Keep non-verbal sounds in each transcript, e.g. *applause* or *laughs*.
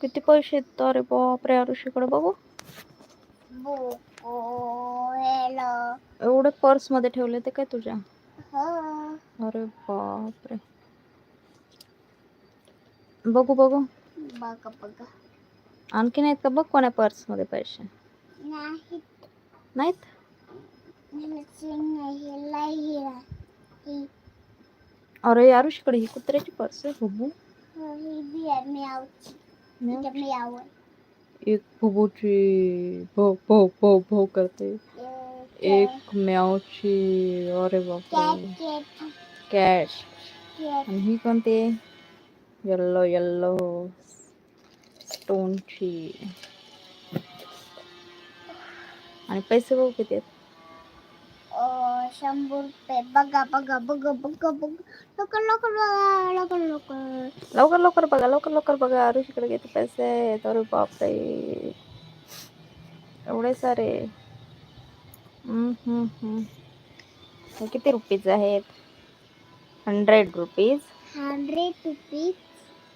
किती पैसे आहेत अरे बापरे ऋषीकडे बघू. एवढे पर्समध्ये ठेवले ते काय तुझ्या? अरे बापरे. बघू बघू. बघा बघा आणखी नाहीत का बघ कोण्या पर्समध्ये पैसे? नाहीत? नाहीत. नाही अरे आरुषीकडे ही कुत्र्याची पर्स आहे हुबू ही बी आहे मियावची इथं मियाव आहे. एक हुबूची भो भो भो भो करते. एक म्यावची अरे बापरे. कॅट कॅट कॅट कॅट आणि ही कोणती? येल्लो येल्लो स्टोनची आणि पैसे बघू किती आहेत? शंभर रुपये. बघा बघा बघा बघा बघा. लवकर लवकर बघा लवकर लवकर. लवकर लवकर बघा लवकर लवकर बघा. आरुषीकडे किती पैसे. आहेत अरे बापरे. एवढे सारे. हम्म, हम्म, हम्म. हे किती रुपीज आहेत? Hundred rupees. Hundred rupees.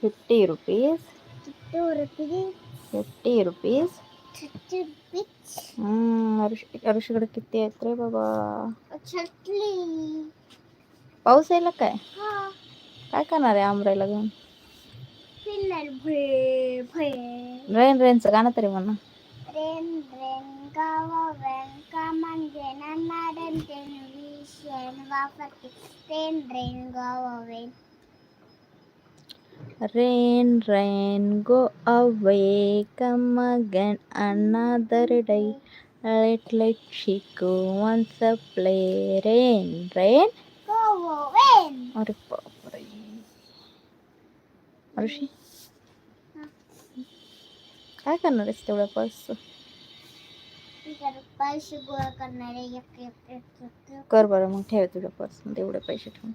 Fifty rupees. Two rupees. Fifty rupees. Hmm, आरुषीकडे किती आहेत रे बाबा? पाऊस यायला काय? हा. काय करणार आहे आमराईला घेऊन? रेन रेनचं गाणं तरी म्हणा. रेन रेन गावा वेन कामान गेना नाडन तेन विषयन वापरते रेन रेन गावा वेन Rain, rain, go away, come again another day. Let let Chico once a play. Rain, rain. गावा वेन अरे बापरे ऋषी काय करणार आहेस तेवढ्या इकडे पैसे गोळा करणारे. कर बरं मग ठेव तुझ्या पर्समध्ये एवढे पैसे ठेवून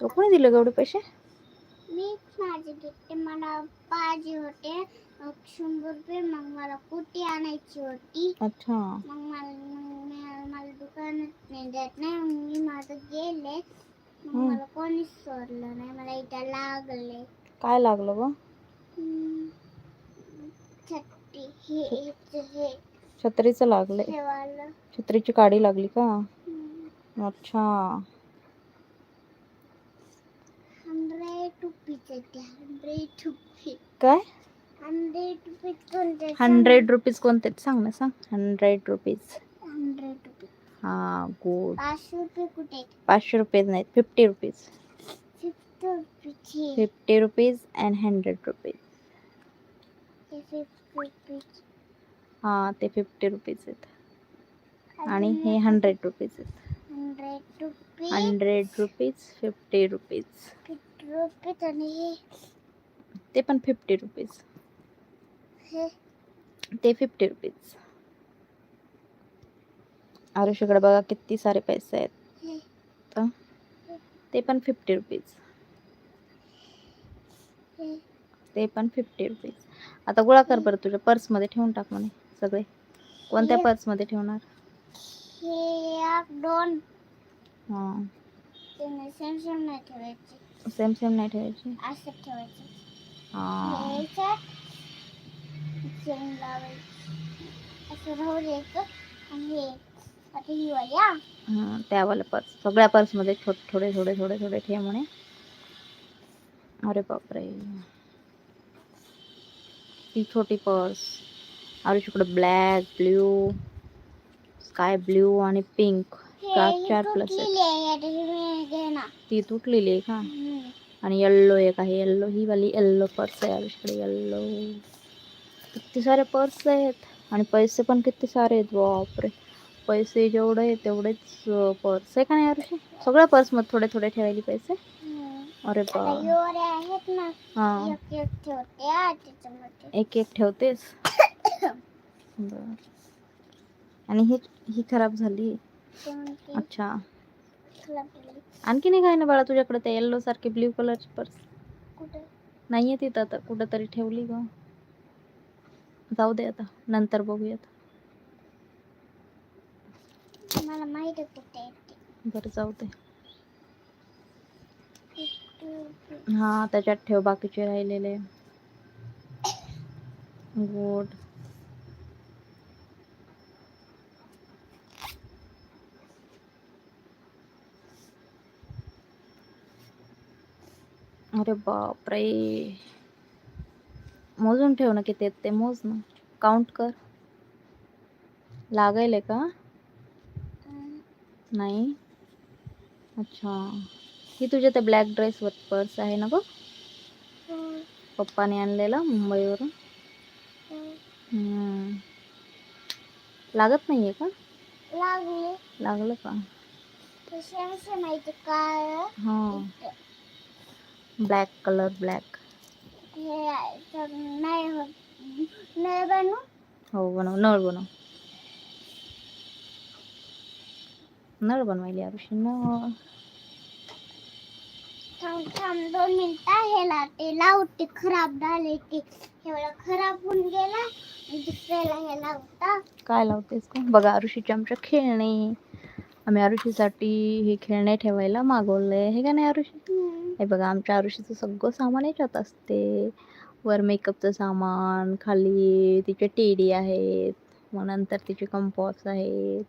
तो कोणी दिले एवढे पैसे? मीच माझे घेतले मला पाहिजे होते. शंभर रुपये मग मला कुटी आणायची होती? अच्छा. मग मला मग मी- मला दुकानात नाही देत नाही मग मी माझं गेले. मग हम्म. मला कोणीच सोडलं नाही मला इथं लागले. काय लागलं ग? हम्म. छत्री. हे हे हे. छत्रीचं लागले हे वालं. छत्रीची काडी लागली का? हम्म. अच्छा हंड्रेड रुपीचे ते हंड्रेड रुपीज काय? हंड्रेड रुपीज कोणते? सांग ना सांग. Hundred rupees. Hundred rupees. हा गुड. पाचशे रुपये कुठे पाचशे रुपीज नाहीत. Fifty rupees. Fifty rupees and hundred rupees. हे ते फिफ्टी रुपीज आहेत. आणि हे हंड्रेड रुपीज आहेत. Hundred rupees. Fifty rupees. Rupees आणि हे. ते पण फिफ्टी रुपीज हे. ते फिफ्टी रुपीज आरुषीकडे बघा किती सारे पैसे आहेत. तर ते पण फिफ्टी रुपीज हे. ते पण फिफ्टी रुपीज आता गोळा कर बरं तुझ्या पर्समध्ये ठेवून टाक म्हणे सगळे. कोणत्या हे- पर्समध्ये ठेवणार? हे एक दोन. हां. त्याने सेम सेम नाही ठेवायचे. सेम सेम नाही ठेवायची असं ठेवायचे याच्यात चेन लावायची असं राहू द्यायचं आणि आता ही वाली हा. त्यावाला पर्स सगळ्या पर्समध्ये छोट थोडे थोडे थोडे थोडे ठेव म्हणे. अरे बापरे. ती छोटी पर्स. आरुषीकडे ब्लॅक ब्ल्यू स्काय ब्ल्यू आणि पिंक. हे चार प्लस आहे ती तुटलेली आहे का? हम्म. आणि येल्लो एक आहे येल्लो ही वाली येल्लो पर्स आहे आरुषीकडे येल्लो किती सारे पर्स आहेत. आणि पैसे पण किती सारे आहेत बापरे. पैसे जेवढे आहेत तेवढेच पर्स आहे का नाही आरुषी सगळ्या पर्समध्ये थोडे थोडे ठेवायला पैसे? हम्म. अरे हाँ. एक एक ठेवतेस? *coughs* बर. आणि ही ही खराब झाली. अच्छा? आणखी नाही काय ना बाळा तुझ्याकडे ते येल्लो सारखी ब्ल्यू कलरची पर्स? कुठे? नाहीये तिथं आता कुठंतरी ठेवली ग. जाऊ दे आता नंतर बघूयात. मला माहिती कुठे बरं जाऊ दे. हा त्याच्यात ठेव बाकीचे राहिलेले. गुड. अरे बापरे. मोजून ठेव ना किती आहेत ते मोज ना. काउंट कर. लागायले का? नाही. अच्छा. ही तुझ्या त्या ब्लॅक ड्रेसवर पर्स आहे ना बघ. पप्पाने आणलेला मुंबईवरून. हम्म. लागत नाहीये का? लागले. लागलं का? माहिती काय हा. ब्लॅक कलर ब्लॅक हे तर नाही होत नाही बनू हो बनव. नळ बनव. नळ बनवायली आरुषी नळ थांब थांब दोन मिनिटं ह्याला. ते लावते. खराब झाले ते. एवढा खराब होऊन गेला. दुसऱ्याला हे लावता. काय लावतेस का बघा आरुषीचे आमच्या खेळणे. आम्ही आरुषीसाठी हे खेळणे ठेवायला मागवलंय. हे का नाही आरुषी? हे बघा आमच्या आरुषीचं सगळं सामान याच्यात असते. वर मेकअपचं सामान खाली तिचे टेडी आहेत मग नंतर तिचे कंपॉस आहेत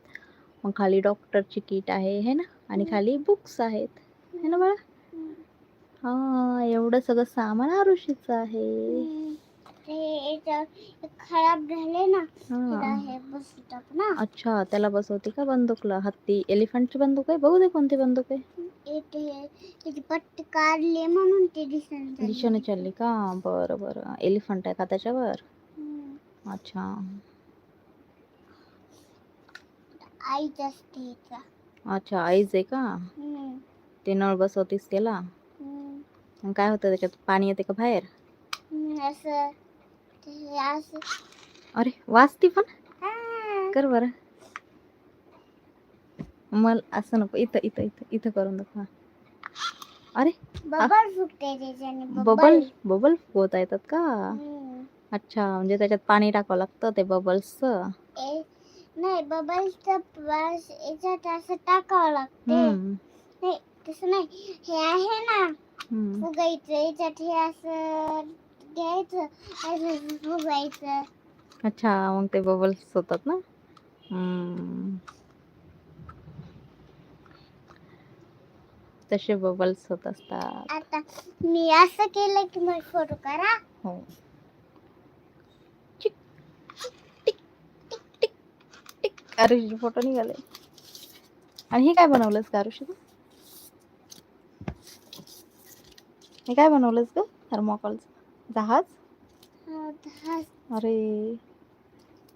मग खाली डॉक्टरची किट आहे है ना? आणि खाली बुक्स आहेत. है ना बाळा? हा एवढं सगळं सामान आरुषीचं आहे. याच्यावर खराब झाले ना तिला हा हे ना. अच्छा त्याला बसवते का बंदूकला? हत्ती एलिफंटची बंदूक आहे? बघू दे कोणती बंदूक आहे. इथे पट्टी काढली म्हणून ते दिशेने चालली का? बरं बरं. एलिफंट आहे का त्याच्यावर? अच्छा. आईच असते हिचा. अच्छा आईज आहे का? हम्म. ते नळ बसवतीस त्याला? हम्म. मग काय होतं त्याच्यात? पाणी येते का बाहेर? हम्म, असं अरे वाचती पण. कर बरं. मल असं नको इथं इथं इथं इथं करून दाखवा. अरे बबल फुटते बबल बबल येतात का. अच्छा म्हणजे त्याच्यात पाणी टाकावं लागतं ते बबल्सचं ए- नाही बबलचं वास याच्यात असं टाकावं लागते. नाही तसं नाही. हे आहे ना. फुगायचं याच्यात हे असं घ्यायचं असं फुगायचं अच्छा मग ते बबल्स होतात ना? हम्म. तसे बबल्स होत असतात. आता मी असं केलं की मग फोटो करा हो. चिक, टिक, टिक, टिक, टिक. आरुषीचे फोटो निघाले. आणि हे काय बनवलंस का आरुषी तू? हे काय बनवलंस ग? थर्मोकॉलचं जहाज़? अरे.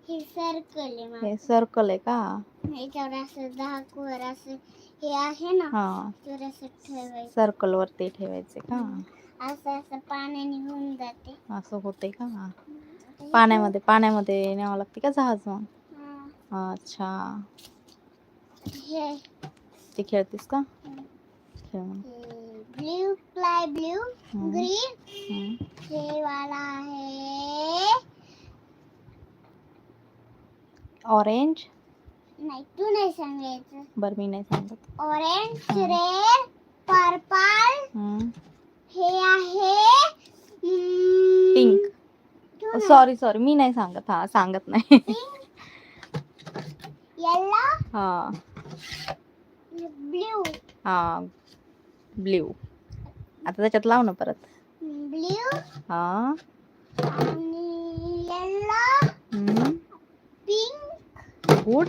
हे सर्कल आहे माझं. हे सर्कल आहे का? याच्यावर असं असं हे आहे ना हा. त्यावर असं ठेवायचं. सर्कल वरती ठेवायचे का? असं असं पाण्याने होऊन जाते. असं होते का? पाण्यामध्ये पाण्यामध्ये न्यावं लागते का जहाज़ मग? हा, अच्छा. हे. ते खेळतेस का? खेळ मग. Blue fly blue. ग्रीन. हे वाला आहे ऑरेंज नाही तू नाही सांगायचं. बरं मी नाही सांगत. ऑरेंज. रेड पर्पल हम्म. हे आहे पिंक सॉरी सॉरी मी नाही सांगत. हा सांगत नाही. येलो हा. ब्ल्यू हा ब्ल्यू आता त्याच्यात लाव ना परत. ब्ल्यू हा. आणि येलो पिंक गुड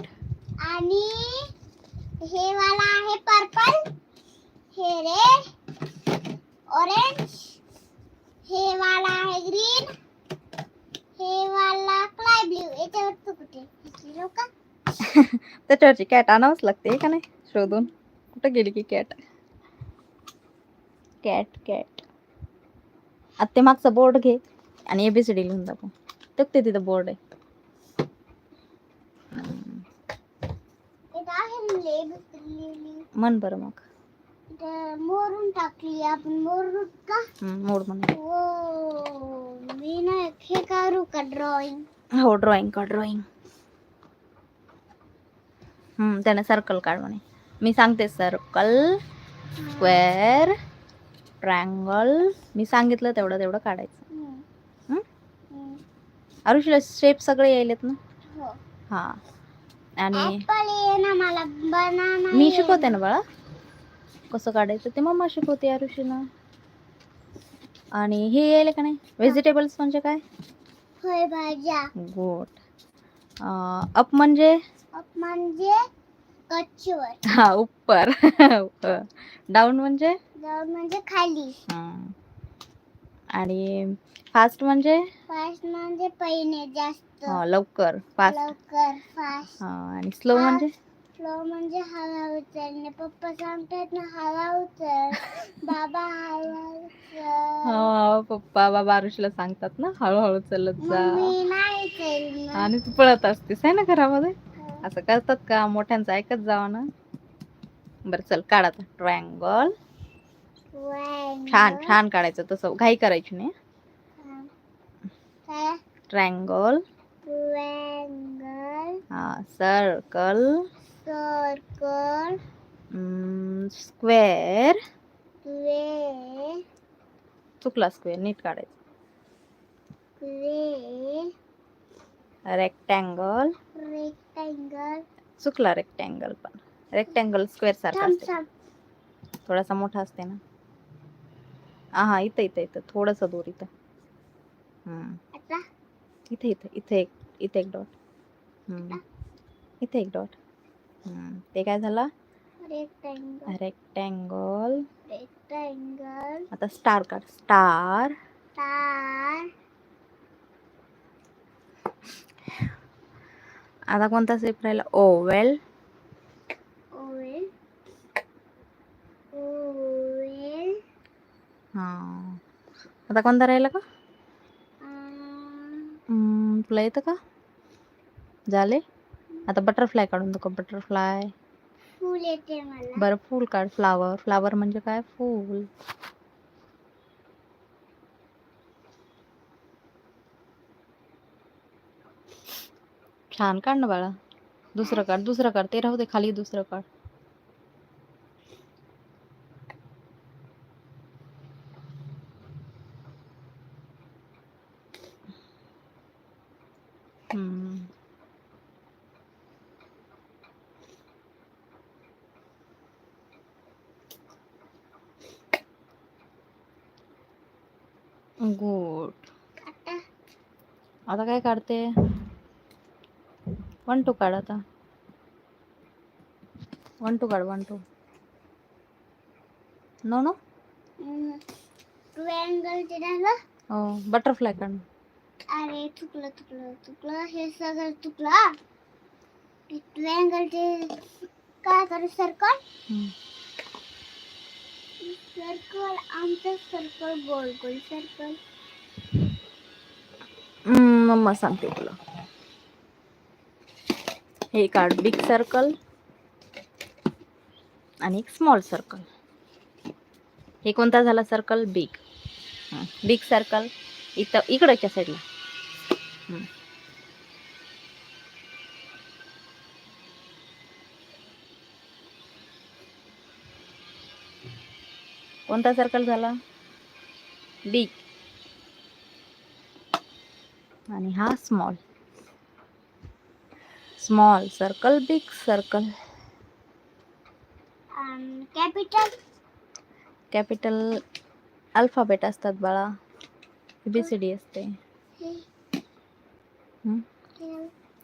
आणि हे वाला आहे पर्पल हे रेड ऑरेंज हे वाला आहे ग्रीन हे वाला क्लाय ब्ल्यू याच्यावर तू कुठे का *laughs* त्याच्यावरची कॅट आणावंच लागते का नाही? शोधून. कुठं गेली की कॅट कॅट कॅट. आता ते मागचा बोर्ड घे आणि एबीसीडी लिहून दाखव. ते ते तिथं बोर्ड आहे. हम्म. इथं आहे ना लेब लिहिली. म्हण बरं मग. मोरून टाकली आपण मोरू का? मोड म्हण. हो मी ना हे करू का ड्रॉइंग हो ड्रॉइंग का ड्रॉइंग त्याने सर्कल काढ म्हणे. मी सांगते सर्कल स्क्वेअर ट्रायंगल. मी सांगितलं तेवढं तेवढं काढायचं. आरुषला शेप सगळे यायलेत ना? हो. हा. आणि मी शिकवते ना बाळा. कसं काढायचं ते मम्मा शिकवते आरुषीला. आणि हे यायले का नाही? व्हेजिटेबल्स म्हणजे काय? फळ भाज्या. गुड अप म्हणजे? अप म्हणजे हा उप्पर डाऊन *laughs* म्हणजे? म्हणजे खाली. हा. आणि फास्ट म्हणजे? फास्ट म्हणजे पहिने जास्त. हा, लवकर फास्ट लवकर फास्ट आणि स्लो म्हणजे? स्लो म्हणजे हळूहळू चालणे पप्पा सांगतात ना हळूहळू चल *laughs* बाबा हळूहळू चल हा पप्पा बाबा आरुषला सांगतात ना हळूहळू चालत जा. मम्मी नाही आणि तू पळत असतेस आहे ना घरामध्ये? असं करतात का? मोठ्यांचं ऐकत जावं ना. बरं चल काढ ट्रायंगल छान छान काढायचं तसं. घाई करायची नाही ट्रँगल हा. सर्कल सर्कल स्क्वेअर क्वे चुकला स्क्वेअर नीट काढायचं. रेक्टँगल रेक्टँगल चुकला रेक्टँगल पण. रेक्टँगल स्क्वेअर सारखा थोडासा मोठा असते ना. हा हा इथं इथं इथं थोडस दूर इथं. हम्म. आता इथे इथे इथे एक इथे एक डॉट. इथे एक डॉट. ते काय झालं? रेक्टँगल. रेक्टँगल. रेक्टँगल. आता स्टार काढ. स्टार. तार आता कोणता शेप राहिला? ओवेल ओवेल हा. आता कोणता राहिला का? अं, तुला येतं का? झाले? आता बटरफ्लाय काढून दाखव बटरफ्लाय फुल येते मला. बरं फूल काढ फ्लावर फ्लावर म्हणजे काय? फूल. छान काढ ना बाळा. दुसरं काढ दुसरं काढ. ते राहू दे खाली दुसरं काढ हम्म. गुड आता आता काय काढते? वन टू काढ आता. वन टू काढ वन टू नो नो हो बटरफ्लाय काढ. अरे चुकलं चुकलं चुकलं. हे सगळं चुकलं. ट्रँगल ते काय करू? सर्कल. सर्कल आमचं सर्कल गोल गोल सर्कल मम्मा सांगते तुला. हे काढ बिग सर्कल आणि एक स्मॉल सर्कल हे कोणता झाला सर्कल बिग बिग सर्कल इथं इकडच्या साईडला कोणता सर्कल झाला? बिग आणि हा small small circle big circle capital capital alphabet असतात बाळा. बी सी डी असते.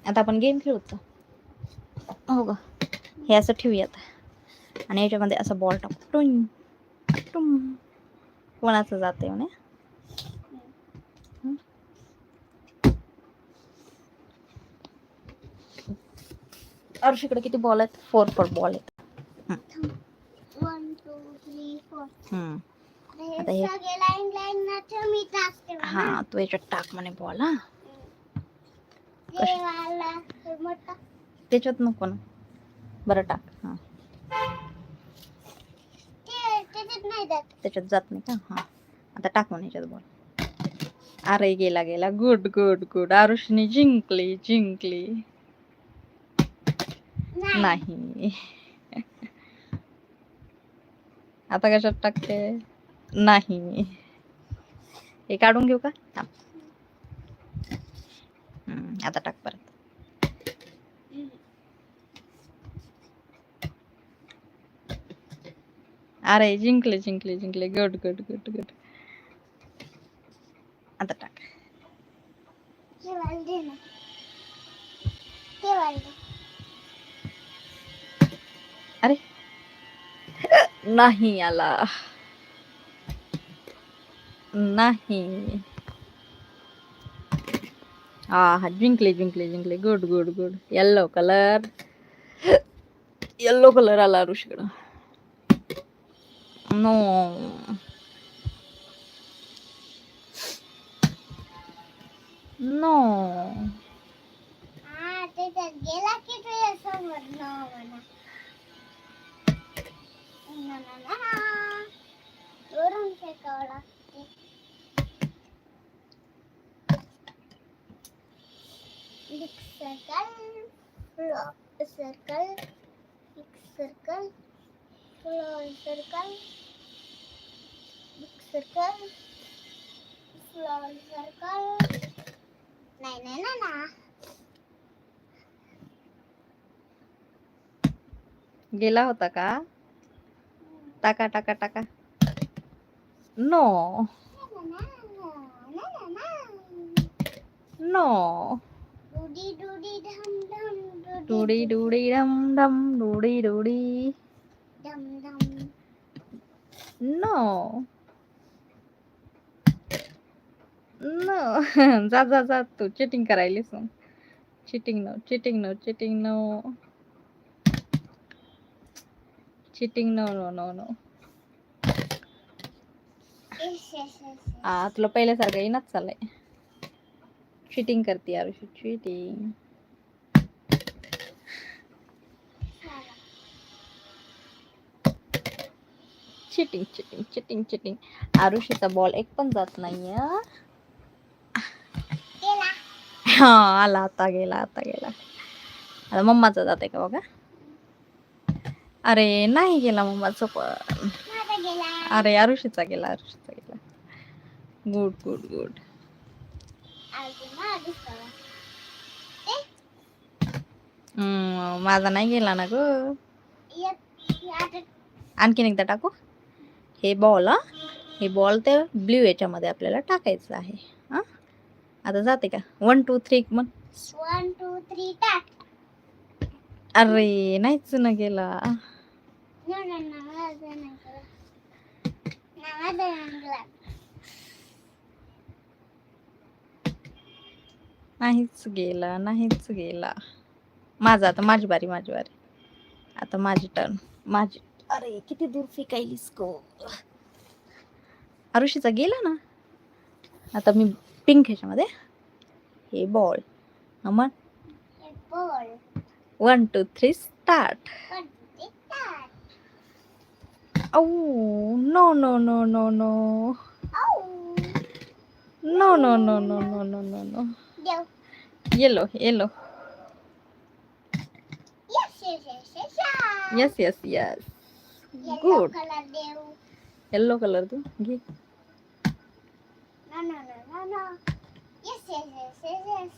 आता आपण गेम खेळू का हो का हे असं ठेवूयात. आणि याच्यामध्ये असं बॉल टाकू टुंग. टुंग. कोणाचं जाते म्हणे? अर्षीकडे किती बॉल आहेत? फोर फोर बॉल आहेत. One two three four. हे आता हे- हा. तू याच्यात टाक म्हणे बॉल हा. त्याच्यात नको ना. बरं टाक हा. ते त्याच्यात नाही जात. त्याच्यात जात नाही का? हा. आता टाक म्हणे याच्यात बॉल अरे गेला गेला. गुड गुड गुड आरुषनी जिंकली जिंकली. नाही. आता कशात टाकते? नाही. हे काढून घेऊ का? आता टाक परत. अरे जिंकले जिंकले जिंकले. गुड गुड गुड गुड आता टाक. અરે નહીં અલા નહીં હા twinkle twinkle twinkle good good good yellow colour yellow colour ಅಲ್ಲ ಋಷಿಗಳು ನೋ ನೋ ಆ Big circle, block circle, big circle, floor circle, big circle, floor circle. Nah, nah, nah, nah. Gila otak ah. টাকা টাকা টাকা no no ডুড়ি ডুড়ি Dam Dam ডুড়ি ডুড়ি no no जा जा जा तू cheating करायलीस cheating no cheating no cheating no cheating no no no no आ तुला पहिल्यासारखं येईनाच चाललंय. चिटिंग करते यार cheating cheating cheating cheating cheating आरुषीचा ball एक पण जात नाहीये हा. आला आता गेला आता गेला. आता मम्माचा जाते का बघा? अरे नाही गेला मम्माचं पण. अरे आरुषीचा गेला आरुषीचा गेला. Good good good. माझा नाही गेला ना ग. आणखीन एकदा टाकू? हे बॉल हा? हे बॉल ते ब्ल्यू याच्यामध्ये आपल्याला टाकायचं आहे. हा? आता जाते का? वन टू थ्री मग. वन टू थ्री टाक. अरे नाहीच ना गेला. नाहीच गेला नाहीच गेला. माझा आता माझी बारी माझी बारी. आता माझी टर्न माझी अरे किती दूर फेकायलीस गो. आरुषीचा गेला ना? आता मी पिंक ह्याच्यामध्ये. हे बॉल हे ball. One two three start Oh, no, no, no, no, no. No, no, no, no, no, no, no, no. Hielo, hielo. Yes, yes, yes, yes. Yes, yes, yes. Yellow Good. color dev. Yellow color tu. Yeah. No, no, no, no, no. Yes, yes, yes, yes, yes.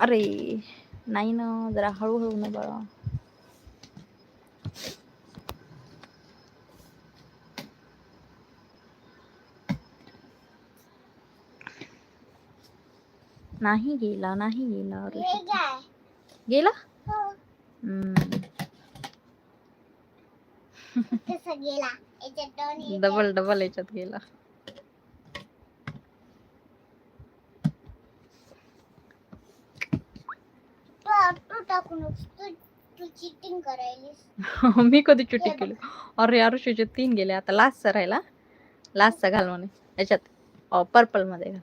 Arey. नाही ना जरा हळूहळू ना बाळा. नाही गेला नाही गेला? गेला? हो. हे *laughs* डबल डबल याच्यात गेला. *laughs* मी कधी चुटी केली? अरे आरुषीचे तीन गेले. आता लास्टचा राहिला. लास्टचा घाल म्हणे याच्यात पर्पलमध्ये घाल.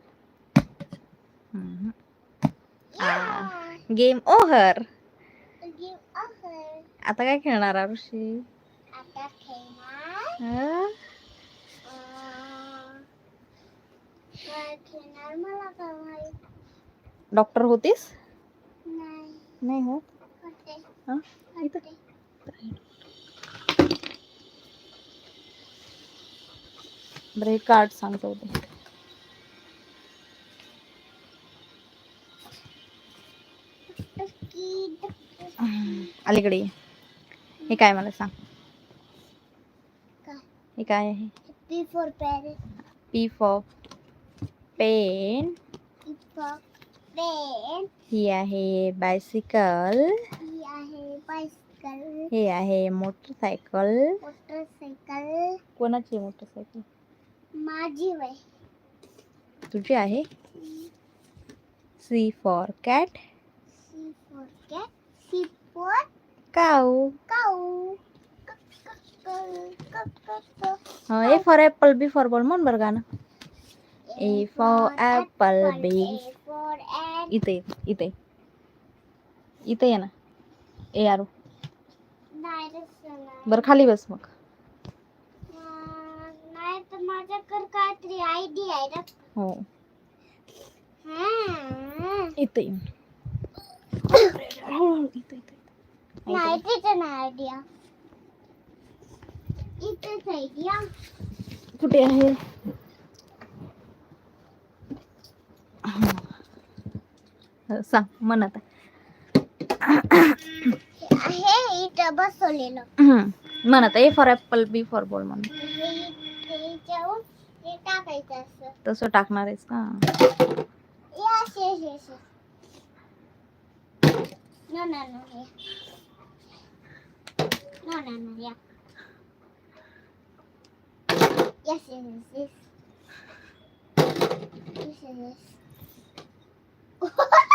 गेम ओव्हर आता काय खेळणार आरुषी? डॉक्टर होतीस? नहीं होत हाँ? तो- ब्रेक कार्ड संग अलीकडे हे काय मला सांग? हे काय आहे? P for pen P for pen pen ही आहे बायसिकल ही आहे बायसिकल हे आहे मोटरसायकल मोटरसायकल कोणाची मोटरसायकल माझी वय. तुझी आहे? C for cat C for cat C for cow. Cow. A for apple B for ball म्हण बरं गाणं. A for apple B for इथे इथे इथे ये ना. ए यारो. नाही रे सोना. बरं खाली बस मग. नाही तर माझ्याकडे काहीतरी आयडिया आहे ना. हो. हा. इथे इथे नाही तिथे नाही आयडिया इथेच आयडिया कुठे आहे? हा, सांग आता आहे इथं बसवलेलं हम्म. म्हण आता A for apple B for ball म्हण हे हे जाऊन हे टाकायचं असं तसं टाकणार आहेस का Yes, yes, yes, yes. No, no, no, yeah. No, no, no, yeah. Yes, yes, yes, yes. Yes, yes, *laughs*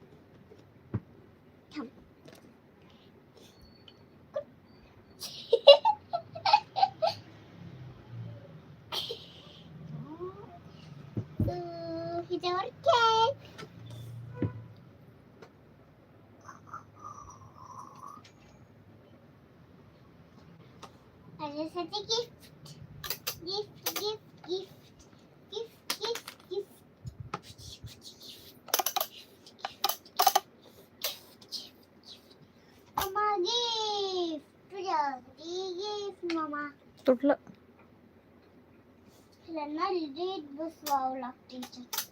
तिला ना रीत बसवावं लागते याच्यात.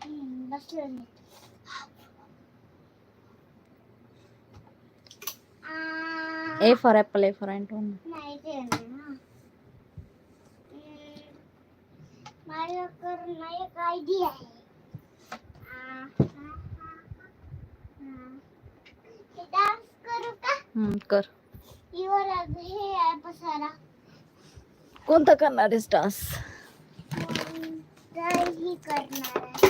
हम्म, बसलं नीट. आ, A for apple A for Anton नाही ते नाही ना. हम्म, माझ्याकडे ना एक आयडिया आहे आ, हा, हा, हा. हा. हे डान्स करू का कर इवर हे पसारा कोणता करणार आहेस डान्स? ही करणार आहे.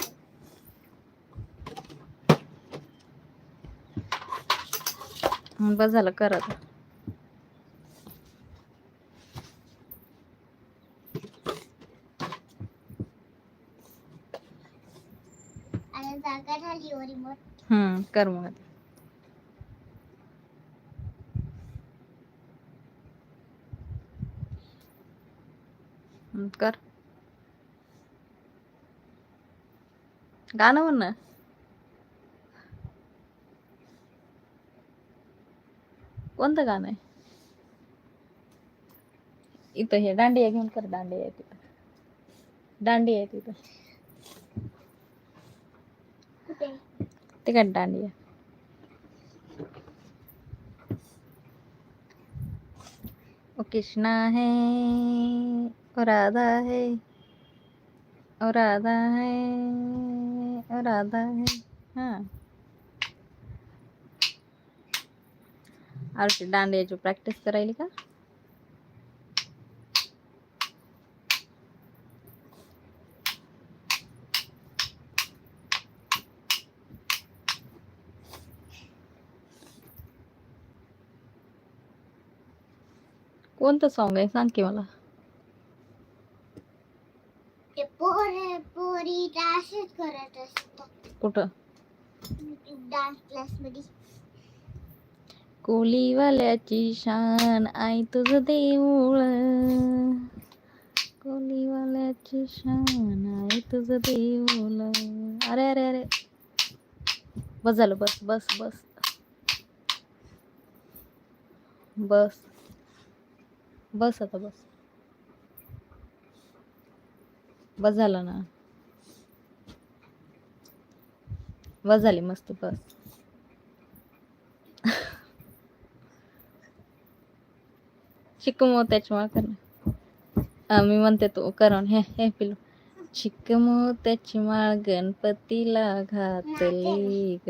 बस झालं कर आता. आणि जागा झाली वर रिमोट हम्म कर मग कर. गाणं म्हण ना. कोणतं गाणं आहे? इथं हे दांडिया घेऊन कर दांडिया आहे तिथं. दांडिया आहे तिथं. कुठे ते काय दांडिया. ओ कृष्णा है. राधा है ओ राधा है ओ राधा है हाँ आरती दांडियाची प्रॅक्टिस करायली का? कोणतं सॉन्ग आहे? सांग की मला. डान्सच करत असतात कुठं? डान्स क्लासमध्ये. कोलीवाल्याची शान आई तुझं देऊळ. कोलीवाल्याची शान आई तुझं देऊळ. अरे अरे अरे. बस झालं बस बस बस. बस. बस आता बस. बस झालं ना? बस झाली मस्त बस. चिकमो माळ कर मी म्हणते तो करून हे हे चिखमो त्याची माळ गणपतीला घातली ग.